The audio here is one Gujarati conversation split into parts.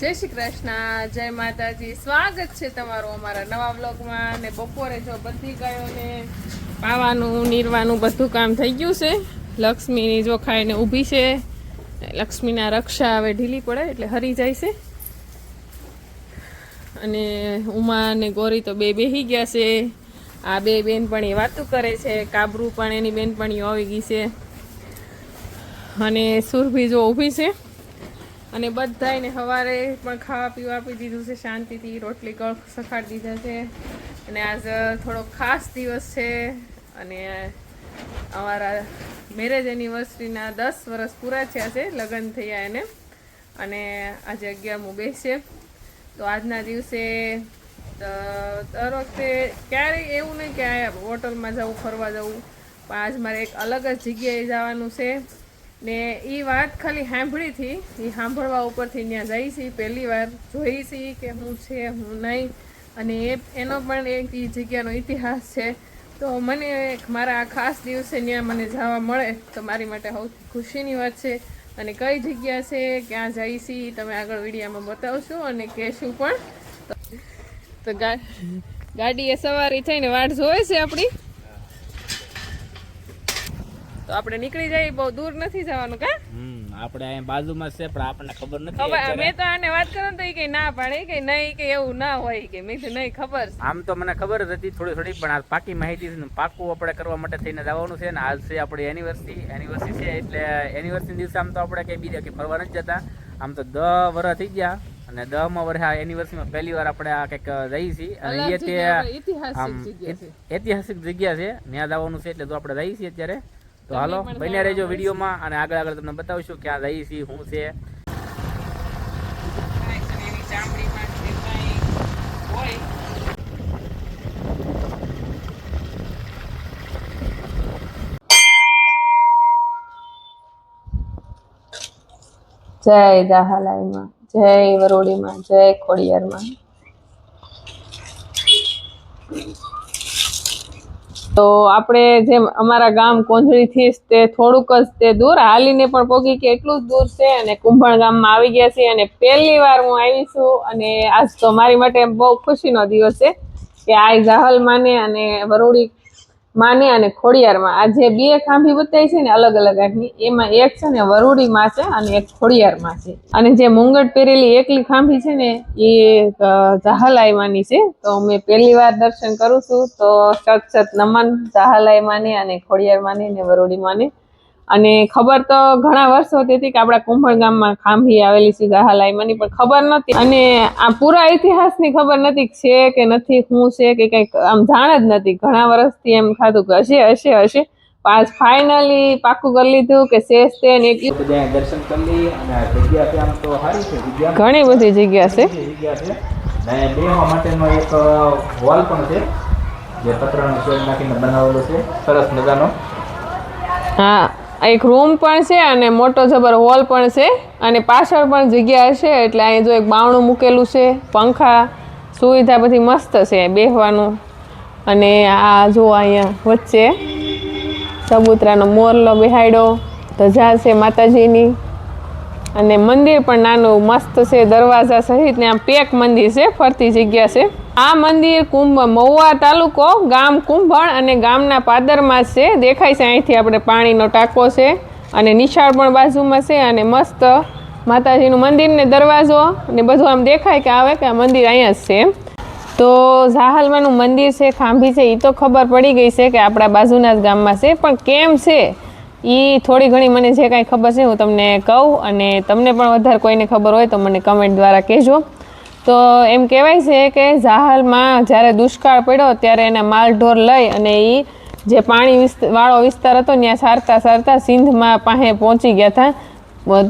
જય શ્રી કૃષ્ણ, જય માતાજી. સ્વાગત છે તમારું અમારા નવા વ્લોગમાં ને બપોરે જો બધી ગાયોને પાવાનું, નીરવાનું બધું કામ થઈ ગયું છે. લક્ષ્મીની જો ખાઈને ઊભી છે. લક્ષ્મીના રક્ષા હવે ઢીલી પડે એટલે હરી જાય છે. અને ઉમા અને ગોરી તો બે બેહી ગયા છે. આ બે બેનપણી વાતું કરે છે. કાબરું પણ એની બેનપણીઓ આવી ગઈ છે. અને સુરભી જો ઊભી છે. અને બધાને સવારે પણ ખાવા પીવા આપી દીધું છે, શાંતિથી રોટલી કળ સખાડી દીધા છે. અને આજ થોડો ખાસ દિવસ છે અને અમારા મેરેજ એનિવર્સરીના દસ વર્ષ પૂરા થયા છે, લગ્ન થયા એને. અને આજે અગિયારમું બેસે તો આજના દિવસે દર વખતે ક્યારેય એવું નહીં કે હોટલમાં જવું ફરવા જવું પણ આજ મારે એક અલગ જ જગ્યાએ જવાનું છે. ને એ વાત ખાલી સાંભળી હતી. એ સાંભળવા ઉપરથી ત્યાં જઈ છી, પહેલી વાર જોઈ છી કે હું છે, હું નહીં. અને એ, એનો પણ એક એ જગ્યાનો ઇતિહાસ છે. તો મને મારા આ ખાસ દિવસે ત્યાં મને જવા મળે તો મારી માટે સૌથી ખુશીની વાત છે. અને કઈ જગ્યા છે, ક્યાં જઈ છી, તમે આગળ વિડીયામાં બતાવશો અને કહેશું પણ. તો- ગાડી એ સવારી થઈને વાટ જોવે છે આપણી. તો આપણે નીકળી જઈએ બહુ દૂર નથી જવાનું કા? આપણે અહીંયા બાજુમાં છે પણ આપણને ખબર નથી ખબર. મેં તો આને વાત કરું તો એ કઈ ના પાડે કે નહીં કે એવું ના હોય કે મેં નહીં ખબર આમ તો મને ખબર જ હતી થોડી થોડી પણ આ પાકી માહિતી છે પાકું આપણે કરવા માટે થઈને જવાનું છે ને આજ છે આપણી એનિવર્સરી એનિવર્સરી છે એટલે એનિવર્સરી દિવસે આમ તો આપણે કઈ બીજા કે ફરવા નથી જતા. આમ તો દહ વર્ષ થઈ ગયા અને દહમાં વર્ષે આ એનિવર્સરીમાં પહેલી વાર આપણે આ કંઈક જઈએ છીએ. અને એ તે ઐતિહાસિક જગ્યા છે. ઐતિહાસિક જગ્યા છે ત્યાં જવાનું છે એટલે તો આપણે જઈએ છીએ અત્યારે. તો હાલો બન્યા રહેજો વિડીયોમાં અને આગળ આગળ તમને બતાવીશું ક્યાં રહી છીએ શું છે. જય જાહાલાઈમાં જય વરોડીમાં જય ખોડિયારમાં. તો આપણે જેમ અમારા ગામ કોંજળીથી જ તે થોડુંક જ તે દૂર, હાલીને પણ પોગી કે એટલું જ દૂર છે અને કુંભણ ગામમાં આવી ગયા છીએ અને પહેલી વાર હું આવી છું અને આજ તો મારી માટે બહુ ખુશીનો દિવસ છે કે આ જાહલ માને અને વરોડી માને અને ખોડિયારમાં. આ જે બે ખાંભી બતાવી છે ને અલગ અલગ આંખની એમાં એક છે ને વરુડીમાં છે અને એક ખોડિયારમાં છે. અને જે મુંગટ પહેરેલી એકલી ખાંભી છે ને એ અ, જાહલાઈ માની છે. તો મેં પહેલી વાર દર્શન કરું છું. તો સત સત નમન જાહલાઈ માને અને ખોડિયાર માને ને વરુડી માને અને ખબર તો ઘણા વર્ષોથી હતી કે આપણા કુંભળ ગામમાં ખાંભી આવેલી છે જાહલાઈમાંની પણ ખબર નથી અને આ પૂરા ઇતિહાસની ખબર નથી છે કે નથી શું છે કે કંઈક આમ જાણ જ નથી ઘણા વર્ષથી એમ ખાધું કે હશે હશે હશે. પાસ ફાઇનલી પાક્કું કરી લીધું કે શેષ છે ને એક દર્શન કરી અને જગ્યા આમ તો સારી છે ઘણી બધી જગ્યા છે. જગ્યા છે. ને બેહવા માટેનો એક હોલ પણ છે જે પતરાનો શેડ નાખીને બનાવેલો છે. સરસ મજાનો. હા. એક રૂમ પણ છે અને મોટો જબર હોલ પણ છે. અને પાછળ પણ જગ્યા છે એટલે અહીં જો એક બાવણું મૂકેલું છે, પંખા, સુવિધા બધી મસ્ત છે બેસવાનું અને આ જો અહીંયા વચ્ચે ચબૂતરાનો મોરલો બેહાડ્યો, ધજા છે માતાજીની. અને મંદિર પણ નાનું મસ્ત છે, દરવાજા સહિત ને આમ પેક મંદિર છે, ફરતી જગ્યા છે. આ મંદિર કુંભ મહુવા તાલુકો, ગામ કુંભણ અને ગામના પાદરમાં છે. દેખાય છે અહીંથી આપણે પાણીનો ટાંકો છે અને નિશાળ પણ બાજુમાં છે અને મસ્ત માતાજીનું મંદિર ને દરવાજો ને બધું આમ દેખાય કે આવે કે આ મંદિર અહીંયા જ છે. તો ઝાહલમાનું મંદિર છે, ખાંભી છે એ તો ખબર પડી ગઈ છે કે આપણા બાજુના જ ગામમાં છે. પણ કેમ છે? એ થોડી ઘણી મને જે કાંઈ ખબર છે હું તમને કહું અને તમને પણ વધારે કોઈને ખબર હોય તો મને કમેન્ટ દ્વારા કહેજો. તો એમ કહેવાય છે કે જાહલમાં જ્યારે દુષ્કાળ પડ્યો ત્યારે એને માલઢોર લઈ અને એ જે પાણી વાળો વિસ્તાર હતો ત્યાં સારતા સારતા સિંધમાં પાસે પહોંચી ગયા હતા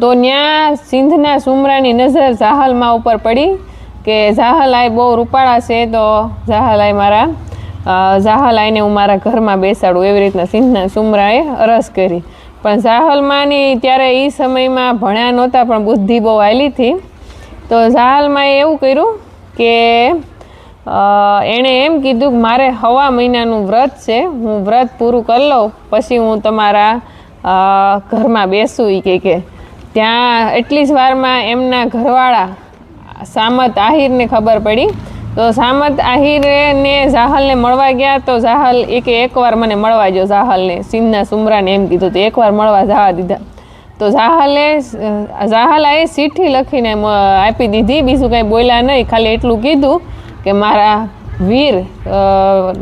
તો ત્યાં સિંધના સુમરાની નજર જાહલમાં ઉપર પડી કે જાહલાઈ બહુ રૂપાળા છે તો જાહલાઈ મારા જાહલાઈને હું મારા ઘરમાં બેસાડું એવી રીતના સિંધના સુમરાએ અરસ કરી. પણ ઝાહલમાંની ત્યારે એ સમયમાં ભણ્યા નહોતા પણ બુદ્ધિ બહુ આવેલી હતી. તો જાહલમાએ એવું કર્યું કે એણે એમ કીધું કે મારે હવા મહિનાનું વ્રત છે, હું વ્રત પૂરું કરી લઉં, પછી હું તમારા ઘરમાં બેસું એ કે કે. ત્યાં એટલી જ વારમાં એમના ઘરવાળા સામત આહિરને ખબર પડી. તો સામત આહિરને જાહલને મળવા ગયા તો જાહલ એ એકવાર મને મળવા જો જાહલને. સિંહના સુમરાને એમ કીધું તો એકવાર મળવા જવા દીધા. તો જાહલે જાહલાએ ચીઠ્ઠી લખીને આપી દીધી. બીજું કાંઈ બોલ્યા નહીં. ખાલી એટલું કીધું કે મારા વીર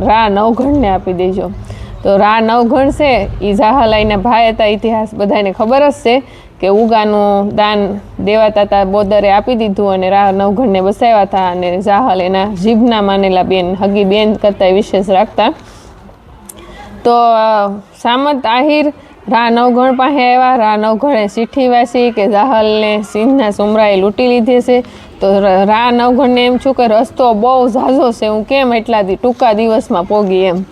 રા નવઘણને આપી દેજો. તો રા નવઘણ છે એ જાહલાઈના ભાઈ હતા. ઇતિહાસ બધાને ખબર જ છે કે ઉગાનું દાન દેવાતા હતા બોદરે આપી દીધું અને રા નવઘણને બસાવ્યા હતા અને જાહલ એના જીભના માનેલા બેન, હગી બેન કરતાં વિશેષ રાખતા. તો સામંત આહિર રા નવઘણ પાસે આવ્યા. રા નવઘણે ચિઠ્ઠી વાંચી કે જાહલને સિંહના સુમરાએ લૂંટી લીધી છે. તો રાનવગણને એમ છું કે રસ્તો બહુ ઝાઝો છે, હું કેમ એટલા ટૂંકા દિવસમાં પોગી એમ.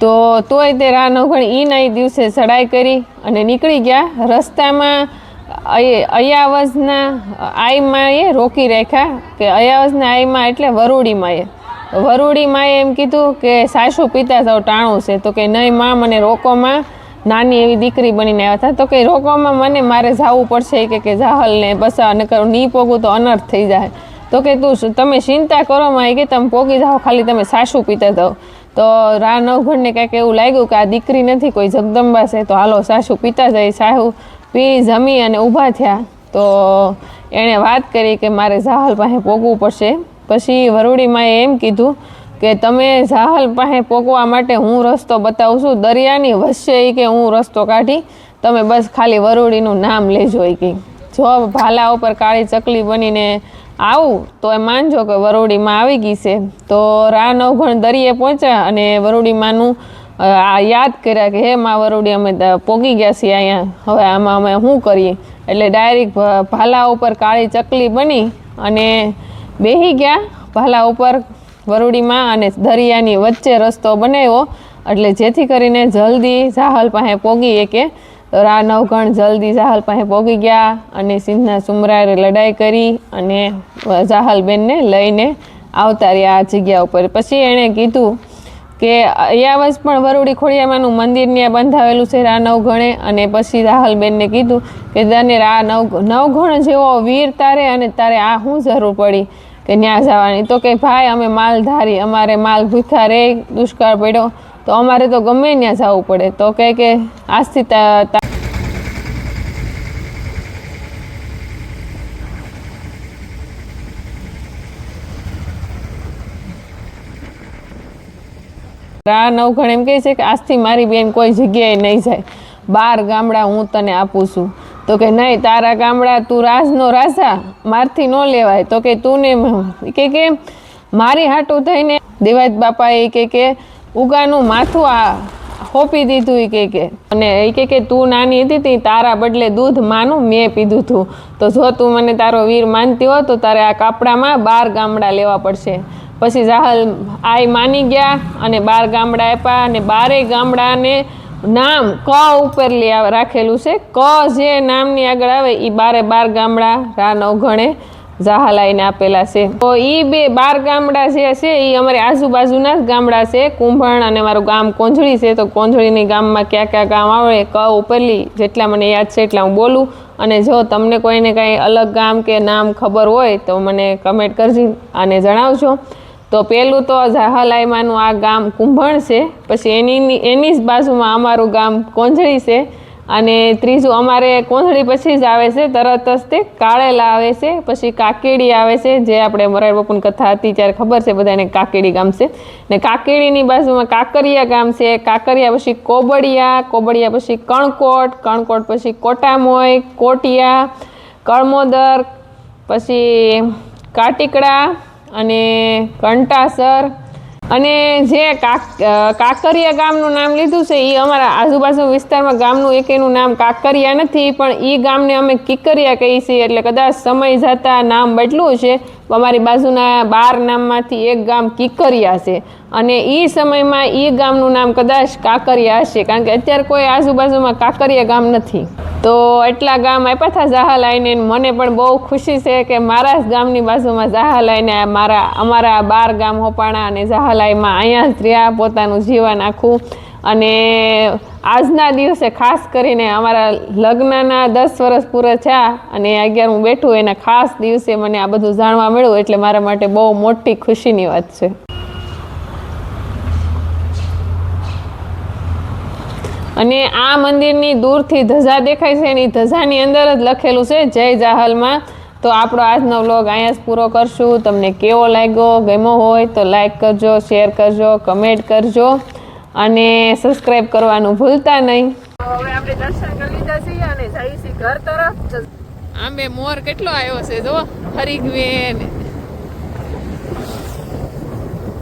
તો તોય તે રા નવઘણ ઈના દિવસે ચડાઈ કરી અને નીકળી ગયા. રસ્તામાં અય- અયાવજના આઈમાં એ રોકી રાખ્યા કે અયાવજના આઈમાં એટલે વરુડીમાં એ વરુડીમાં એમ કીધું કે સાસુ પિતા સૌ ટાણું છે. તો કે નહીં માં, મને રોકોમાં નાની એવી દીકરી બનીને આવ્યા હતા. તો કે રોકવામાં મને મારે જવું પડશે કે કે જાહલને બસા નકર નહીં પોગું તો અનર્થ થઈ જાય. તો કે તું તમે ચિંતા કરો માં કે તમે પોગી જાઓ, ખાલી તમે સાસુ પીતા જાઓ. તો રા નવઘણને કાંઈક એવું લાગ્યું કે આ દીકરી નથી, કોઈ જગદંબા છે, તો હાલો સાસુ પીતા જાય. સાહુ પી જમી અને ઊભા થયા. તો એણે વાત કરી કે મારે જાહલ પાસે પોગવું પડશે. પછી વરુડીમાં એમ કીધું કે તમે જાહલ પાસે પોકવા માટે હું રસ્તો બતાવું છું. દરિયાની વચ્ચે એ કે હું રસ્તો કાઢી, તમે બસ ખાલી વરુડીનું નામ લેજો એ કે. જો ભાલા ઉપર કાળી ચકલી બનીને આવું, તો એ માનજો કે વરૂડીમાં આવી ગઈ છે. તો રા નવઘણ દરિયે પહોંચ્યા અને વરૂડીમાંનું આ યાદ કર્યા કે હે માં વરૂડી, અમે પોગી ગયા છીએ અહીંયા. હવે આમાં અમે શું કરીએ? એટલે ડાયરેક્ટ ભાલા ઉપર કાળી ચકલી બની અને બેહી ગયા. ભાલા ઉપર વરુડીમાં અને દરિયાની વચ્ચે રસ્તો બનાવ્યો. એટલે જેથી કરીને જલ્દી જાહલ પાસે પોગી કે રા નવગણ જલ્દી જાહલ પાસે પોગી ગયા અને સિંહના સુમરાએ લડાઈ કરી અને જાહલબેનને લઈને આવતા રહ્યા આ જગ્યા ઉપર. પછી એણે કીધું કે અયાવજ પણ વરુડી ખોડિયામાનું મંદિર ત્યાં બંધાવેલું છે રા નવગણે. અને પછી રાહલબેનને કીધું કે તને રા નવ, નવગણ જેવો વીર તારે અને તારે આ શું જરૂર પડી? કે ત્યાં જવાની. તો કે ભાઈ, અમે માલધારી અમારે માલ ભૂખા રે, દુષ્કાળ પડ્યો. તો અમારે તો ગમે ત્યાં જવું પડે. તો કહે કે આજથી રા નવઘણ એમ કહે છે કે આજથી મારી બેન કોઈ જગ્યાએ નહીં જાય. બાર ગામડા હું તને આપું છું. તો કે નહીં, તારા ગામડા તું રાજનો રાજા, મારથી ન લેવાય. તો કે તું ને કે કે, મારી હાટું થઈને દેવાજ બાપાએ કે કે, ઉગાનું માથું આ હોપી દીધું એ કે કે. અને એ કે કે, તું નાની હતી તી, તારા બદલે દૂધ માનું મેં પીધું હતું તો જો તું મને તારો વીર માનતી હો તો તારે આ કાપડામાં બાર ગામડા લેવા પડશે. પછી જાહલ આઈ માની ગયા, અને બાર ગામડા આપ્યા, અને બારે ગામડાને નામ ક ઉપર રાખેલું છે. ક જે નામની આગળ આવે એ બારે બાર ગામડા રા નવઘણે જાહલાઈને આપેલા છે. તો એ બે બાર ગામડા જે છે એ અમારે આજુબાજુના જ ગામડા છે. કુંભણ અને મારું ગામ કોંજળી છે. તો કોંજળીની ગામમાં ક્યાં ક્યાં ગામ આવે, ક ઉપરલી જેટલા મને યાદ છે એટલા હું બોલું. અને જો તમને કોઈને કાંઈ અલગ ગામ કે નામ ખબર હોય તો મને કમેન્ટ કરજી અને જણાવજો. તો પહેલું તો જાહલાઈમાનું આ ગામ કુંભણ છે. પછી એની એની જ બાજુમાં અમારું ગામ કોંજળી છે. અને ત્રીજું અમારે કોંજળી પછી જ આવે છે, તરત જ તે કાળેલા આવે છે, પછી કાકેડી આવે છે, જે આપણે મોરારી બાપુની કથા હતી ત્યારે ખબર છે બધાને કાકેડી ગામ છે. ને કાકેડીની બાજુમાં કાકરિયા ગામ છે. કાકરિયા પછી કોબડિયા કોબડિયા પછી કણકોટ કણકોટ પછી કોટામોય, કોટિયા, કળમોદર, પછી કાટીકડા અને કંટાસર અને જે કાક કાકરિયા ગામનું નામ લીધું છે એ અમારા આજુબાજુ વિસ્તારમાં ગામનું એકેનું નામ કાકરિયા નથી, પણ એ ગામને અમે કિકરિયા કહીએ છીએ, એટલે કદાચ સમય જતાં નામ બદલું છે, અમારી બાજુના બાર નામમાંથી એક ગામ કિકરિયા છે. અને એ સમયમાં એ ગામનું નામ કદાચ કાંકરિયા હશે, કારણ કે અત્યારે કોઈ આજુબાજુમાં કાંકરિયા ગામ નથી. તો એટલા ગામ આપ્યા હતા ઝાહા લાઈને મને પણ બહુ ખુશી છે કે મારા જ ગામની બાજુમાં જાહા લાઈને મારા, અમારા બાર ગામ હોપાણા અને જાહલાઈમાં અહીંયા જ રહ્યા, પોતાનું જીવન આખું. અને આજના દિવસે ખાસ કરીને અમારા લગ્નના દસ વર્ષ પૂરા થયા અને અગિયાર હું બેઠું, એના ખાસ દિવસે મને આ બધું જાણવા મળ્યું, એટલે મારા માટે બહુ મોટી ખુશીની વાત છે. અને આ મંદિરની દૂરથી ધજા દેખાય છે એની ધજાની અંદર જ લખેલું છે જય જાહલમાં. તો આપણો આજનો વ્લોગ અહીંયા જ પૂરો કરશું. તમને કેવો લાગ્યો ગમ્યો હોય તો લાઈક કરજો શેર કરજો કમેન્ટ કરજો અને સબસ્ક્રાઈબ કરવાનું ભૂલતા નહીં. હવે આપણે દર્શન કરી લીધા છીએ અને જઈએ છીએ ઘર તરફ. આંબે મોર કેટલો આવ્યો છે જો હરીગવેન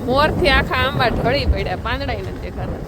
મોરથી આખા આંબા ઢળી પડ્યા પાંદડા નથી દેખાતા.